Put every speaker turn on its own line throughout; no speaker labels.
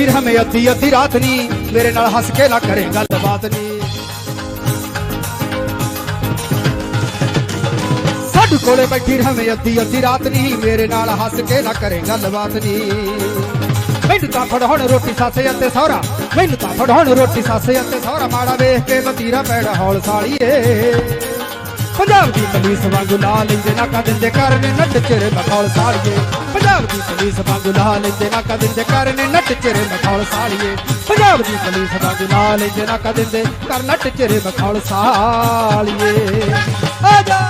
ਬੈਠੀ ਰਹਵੇਂ ਅੱਧੀ ਅੱਧੀ ਰਾਤ ਨੀ। ਮੇਰੇ ਨਾਲ ਹੱਸ ਕੇ ਨਾ ਕਰੇ ਗੱਲਬਾਤ ਨੀ। ਸਾਡੇ ਕੋਲੇ ਬੈਠੀ ਰਹਵੇਂ ਅੱਧੀ ਅੱਧੀ ਰਾਤ ਨੀ। ਮੇਰੇ ਨਾਲ ਹੱਸ ਕੇ ਨਾ ਕਰੇ ਗੱਲਬਾਤ ਨੀ। ਮੈਨੂੰ ਤਾਂ ਫੜਾਉਣ ਰੋਟੀ ਸਾਸੇ ਅਤੇ ਸਹੁਰਾ। ਮੈਨੂੰ ਤਾਂ ਫੜਾਉਣ ਰੋਟੀ ਸਾਸੇ ਅਤੇ ਸਹੁਰਾ। ਮਾੜਾ ਵੇਖ ਕੇ ਮਤੀਰਾ ਪੈੜਾ ਹੌਲ ਸਾਲੀਏ। ਪੰਜਾਬ ਦੀ ਪੁਲਿਸ ਵਾਂਗੂ ਲਾ ਲੈਂਦੇ ਨਾ ਕਾ ਦਿੰਦੇ ਕਰਨੇ ਨੱਟ ਚਿਰੇ ਮਖੌਲ ਸਾਲੀਏ। ਪੰਜਾਬ ਦੀ ਪੁਲਿਸ ਵਾਂਗੂ ਲਾ ਲੈਂਦੇ ਨਾ ਕਾ ਦਿੰਦੇ ਕਰਨੇ ਨੱਟ ਚਿਰੇ ਮਖੌਲ ਸਾਲੀਏ। ਪੰਜਾਬ ਦੀ ਪੁਲਿਸ ਵਾਂਗੂ ਲਾ ਲੈਂਦੇ ਨਾ ਕਾ ਦਿੰਦੇ ਕਰ ਨੱਟ ਚਿਰੇ ਮਖੌਲ ਸਾਲੀਏ। ਆ ਜਾ।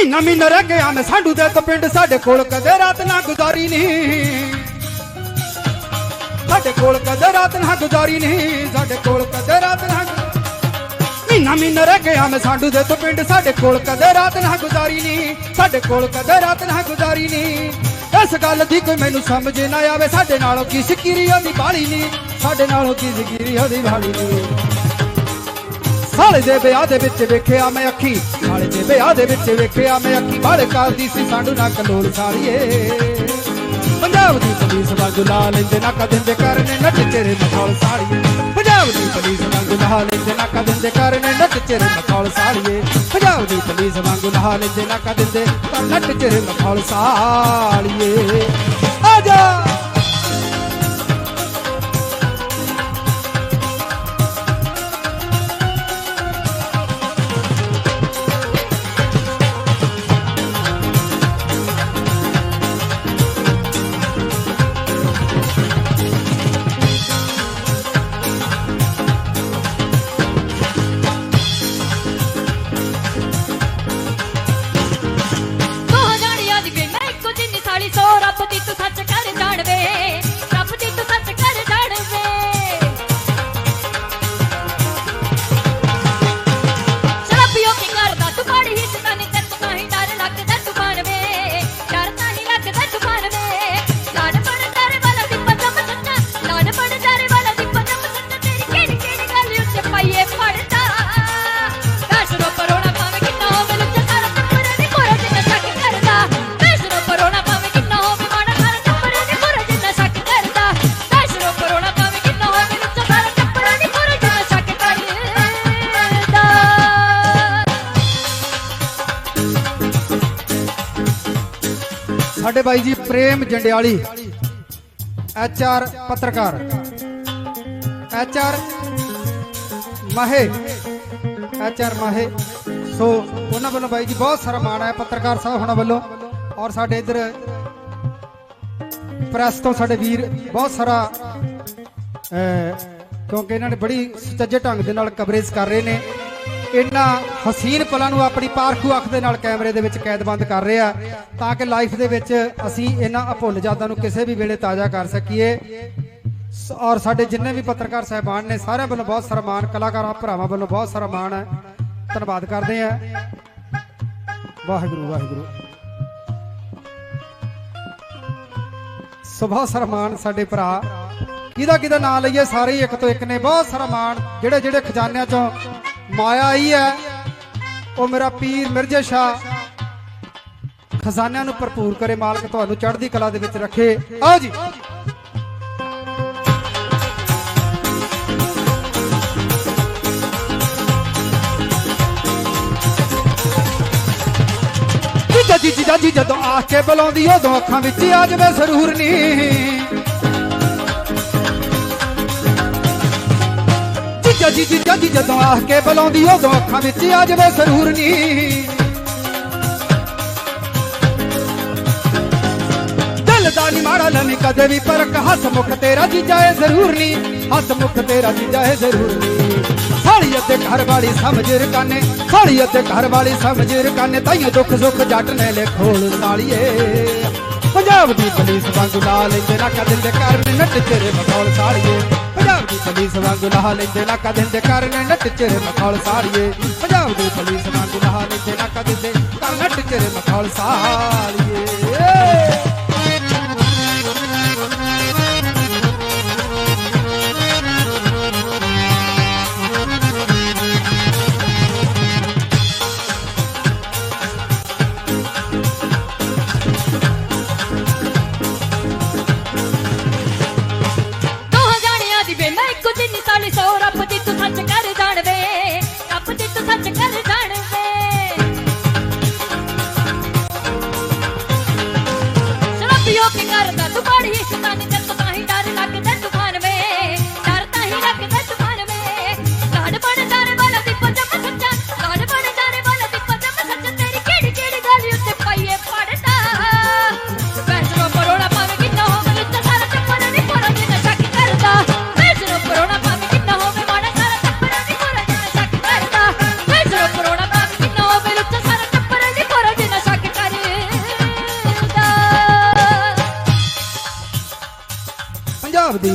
ਮਹੀਨਾ ਮਹੀਨਾ ਰਹਿ ਗਿਆ ਮੈਂ ਸਾਡੂ ਦੇ ਤੋਂ ਪਿੰਡ, ਸਾਡੇ ਕੋਲ ਕਦੇ ਰਾਤ ਨਾ ਗੁਜ਼ਾਰੀ ਨਹੀਂ। ਸਾਡੇ ਕੋਲ ਕਦੇ ਰਾਤ ਨਾ ਗੁਜ਼ਾਰੀ ਨਹੀਂ, ਸਾਡੇ ਕੋਲ ਕਦੇ ਰਾਤ ਨਾ ਮਹੀਨਾ ਮਹੀਨਾ ਰਹਿ ਗਿਆ ਮੈਂ ਸਾਡੂ ਦੇ ਤੋਂ ਪਿੰਡ, ਸਾਡੇ ਕੋਲ ਕਦੇ ਰਾਤ ਨਾ ਗੁਜ਼ਾਰੀ ਨਹੀਂ, ਸਾਡੇ ਕੋਲ ਕਦੇ ਰਾਤ ਨਾ ਗੁਜ਼ਾਰੀ ਨਹੀਂ। ਇਸ ਗੱਲ ਦੀ ਕੋਈ ਮੈਨੂੰ ਸਮਝ ਨਾ ਆਵੇ, ਸਾਡੇ ਨਾਲੋਂ ਕੀ ਸਿਕਿਰੀ ਉਹਦੀ ਬਾਲੀ ਨਹੀਂ, ਸਾਡੇ ਨਾਲੋਂ ਕੀ ਸਿਕਿਰੀ ਉਹਦੀ ਬਾਲੀ ਨਹੀਂ। ਸਾਲੇ ਦੇ ਵਿਆਹ ਦੇ ਵਿੱਚ ਵੇਖਿਆ ਮੈਂ ਅੱਖੀ। ਸਾਲੇ ਦੇ ਵਿਆਹ ਦੇ ਵਿੱਚ ਵੇਖਿਆ ਮੈਂ ਅੱਖੀ। ਬਾਲੇ ਕਰਦੀ ਸੀ ਸਾਡੂ ਨਾ ਕਲੋਲ ਸਾਲੀਏ। ਪੰਜਾਬ ਦੀ ਪੁਲਿਸ ਵਾਂਗੂ ਲਾ ਲੈਂਦੇ ਨਾ ਕਦਿੰਦੇ ਕਰਨੇ ਨੱਟ ਤੇਰੇ ਮਖੌਲ ਸਾਲੀਏ। ਪੰਜਾਬ ਦੀ ਪੁਲਿਸ ਵਾਂਗੂ ਲਾ ਲੈਂਦੇ ਨਾ ਕਦਿੰਦੇ ਕਰਨੇ ਨੱਟ ਤੇਰੇ ਮਖੌਲ ਸਾੜੀਏ ਪੰਜਾਬ ਦੀ ਪੁਲਿਸ ਵਾਂਗੂ ਲਾ ਲੈਂਦੇ ਨਾ ਕਦਿੰਦੇ ਕਰ ਨੱਟ ਤੇਰੇ ਮਖੌਲ ਸਾੜੀਏ ਆ ਜਾ! ਸਾਡੇ ਬਾਈ ਜੀ ਪ੍ਰੇਮ ਜੰਡਿਆਲੀ, ਐਚ ਆਰ ਪੱਤਰਕਾਰ। H R Mahe, H R Mahe. So ਉਹਨਾਂ ਵੱਲੋਂ ਬਾਈ ਜੀ ਬਹੁਤ ਸਾਰਾ ਮਾਣ ਹੈ ਪੱਤਰਕਾਰ ਸਾਹਿਬ ਹੁਣਾਂ ਵੱਲੋਂ। ਔਰ ਸਾਡੇ ਇੱਧਰ ਪ੍ਰੈਸ ਤੋਂ ਸਾਡੇ ਵੀਰ ਬਹੁਤ ਸਾਰਾ ਕਿਉਂਕਿ ਇਹਨਾਂ ਨੇ ਬੜੀ ਸੁਚੱਜੇ ਢੰਗ ਦੇ ਨਾਲ ਕਵਰੇਜ ਕਰ ਰਹੇ ਨੇ। ਇਹਨਾਂ ਹਸੀਨ ਪਲਾਂ ਨੂੰ ਆਪਣੀ ਪਾਰਖੂ ਅੱਖ ਦੇ ਨਾਲ ਕੈਮਰੇ ਦੇ ਵਿੱਚ ਕੈਦਬੰਦ ਕਰ ਰਹੇ ਆ ਤਾਂ ਕਿ ਲਾਈਫ ਦੇ ਵਿੱਚ ਅਸੀਂ ਇਹਨਾਂ ਅਭੁੱਲ ਯਾਦਾਂ ਨੂੰ ਕਿਸੇ ਵੀ ਵੇਲੇ ਤਾਜ਼ਾ ਕਰ ਸਕੀਏ। ਸ- ਔਰ ਸਾਡੇ ਜਿੰਨੇ ਵੀ ਪੱਤਰਕਾਰ ਸਹਿਬਾਨ ਨੇ, ਸਾਰਿਆਂ ਵੱਲੋਂ ਬਹੁਤ ਸਾਰਾ ਮਾਣ ਕਲਾਕਾਰਾਂ, ਭਰਾਵਾਂ ਵੱਲੋਂ ਬਹੁਤ ਸਾਰਾ ਮਾਣ ਹੈ। ਧੰਨਵਾਦ ਕਰਦੇ ਆ ਵਾਹਿਗੁਰੂ ਵਾਹਿਗੁਰੂ। ਸੋ ਸ਼ਰਮਾਨ ਸਾਡੇ ਭਰਾ। ਕਿਹਦਾ ਕਿਹਦਾ ਨਾਂ ਲਈਏ? ਸਾਰੇ ਹੀ ਇੱਕ ਤੋਂ ਇੱਕ ਨੇ। ਬਹੁਤ ਸਾਰਾ ਮਾਣ ਜਿਹੜੇ ਜਿਹੜੇ ਖਜ਼ਾਨਿਆਂ ਚੋਂ ਮਾਇਆ ਆਈ ਹੈ। ਉਹ ਮੇਰਾ ਪੀਰ ਮਿਰਜ਼ਾ ਸ਼ਾ ਖਜ਼ਾਨਿਆਂ ਨੂੰ ਭਰਪੂਰ ਕਰੇ ਮਾਲਕ, ਤੁਹਾਨੂੰ ਚੜ੍ਹਦੀ ਕਲਾ ਦੇ ਵਿੱਚ ਰੱਖੇ। ਆਓ ਜੀ। ਜੱਜੀ ਜੱਜੀ ਜਦੋਂ ਆਖ ਕੇ ਬੁਲਾਉਂਦੀ, ਉਦੋਂ ਅੱਖਾਂ ਵਿੱਚ ਆ ਜਵੇ ਸਰੂਰ ਨਹੀਂ ਜੀਜਾ ਜੀ ਜੀਜਾ ਜਦੋਂ ਆਖ ਕੇ ਬੁਲਾਉਂਦੀ, ਉਦੋਂ ਅੱਖਾਂ ਵਿੱਚ ਆ ਜਾਵੇ ਸਰੂਰ ਨੀ। ਦਿਲ ਦਾ ਨੀ ਮਾੜਾ ਲਵੀ ਕਦੇ ਵੀ ਪਰਕ ਹੱਸ ਮੁਖ ਤੇਰਾ ਜੀਜਾ ਏ ਜ਼ਰੂਰ ਨੀ। ਹੱਸ ਮੁਖ ਤੇਰਾ ਜੀਜਾ ਏ ਜ਼ਰੂਰ ਨੀ। ਸਾਲੀ ਅਤੇ ਘਰ ਵਾਲੀ ਸਮਝ ਰਕਾਨੇ, ਸਾਲੀ ਅਤੇ ਘਰ ਵਾਲੀ ਸਮਝ ਰਕਾਨੇ, ਤਾਈਓ ਦੁੱਖ ਸੁੱਖ ਜੱਟ ਨੇ ਲੈ ਖੋਲ ਸਾਲੀਏ ਪੰਜਾਬ ਦੀ ਪੁਲਿਸ ਵਾਂਗੂ ਲਾ ਲੈਂਦੇ ਨਾਕਾ ਦਿੰਦੇ ਕਰਨ ਨੱਟ ਤੇਰੇ ਮਖੌਲ ਸਾਲੀਏ ਪੰਜਾਬ ਦੀ ਪੁਲਿਸ ਵਾਂਗੂ ਲਾ ਲੈਂਦੇ ਨਾਕਾ ਦਿੰਦੇ ਕਰਨ ਨੱਟ ਤੇਰੇ ਮਖੌਲ ਸਾਲੀਏ ਪੰਜਾਬ ਦੀ ਪੁਲਿਸ ਵਾਂਗੂ ਲਾ ਲੈਂਦੇ ਨਾਕਾ ਦਿੰਦੇ ਕਰਨ ਨੱਟ ਤੇਰੇ ਮਖੌਲ ਸਾਲੀਏ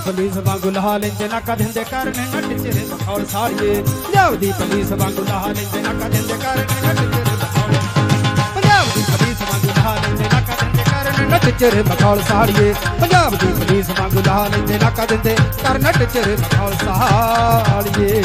ਪੁਲਿਸ ਵਾਂਗੂ ਲਹਾ ਲੈਂਦੇ ਨਾ ਦਿੰਦੇ ਕਰਨ ਨੱਟ ਚਿਰੇ ਮਖੌਲ ਸਾਲੀਏ ਪੰਜਾਬ ਦੀ ਪੁਲਿਸ ਵਾਂਗੂ ਲਾਹ ਲੈਂਦੇ ਨਾ ਦਿੰਦੇ ਕਰਨ ਨੱਟ ਚਿਰੇ ਮਖੌਲ ਪੰਜਾਬ ਦੀ ਪੁਲਿਸ ਵਾਂਗੂ ਲਹਾ ਲੈਂਦੇ, ਨਾਕਾ ਦਿੰਦੇ ਕਰਨ ਨੱਟ ਚਿਰੇ ਮਖੌਲ ਸਾਲੀਏ ਪੰਜਾਬ ਦੀ ਪੁਲਿਸ ਵਾਂਗੂ ਲਾਹ ਲੈਂਦੇ, ਨਾਕਾ ਦਿੰਦੇ ਕਰਨ ਨੱਟ ਚਿਰੇ ਮਖੌਲ ਸਾਲੀਏ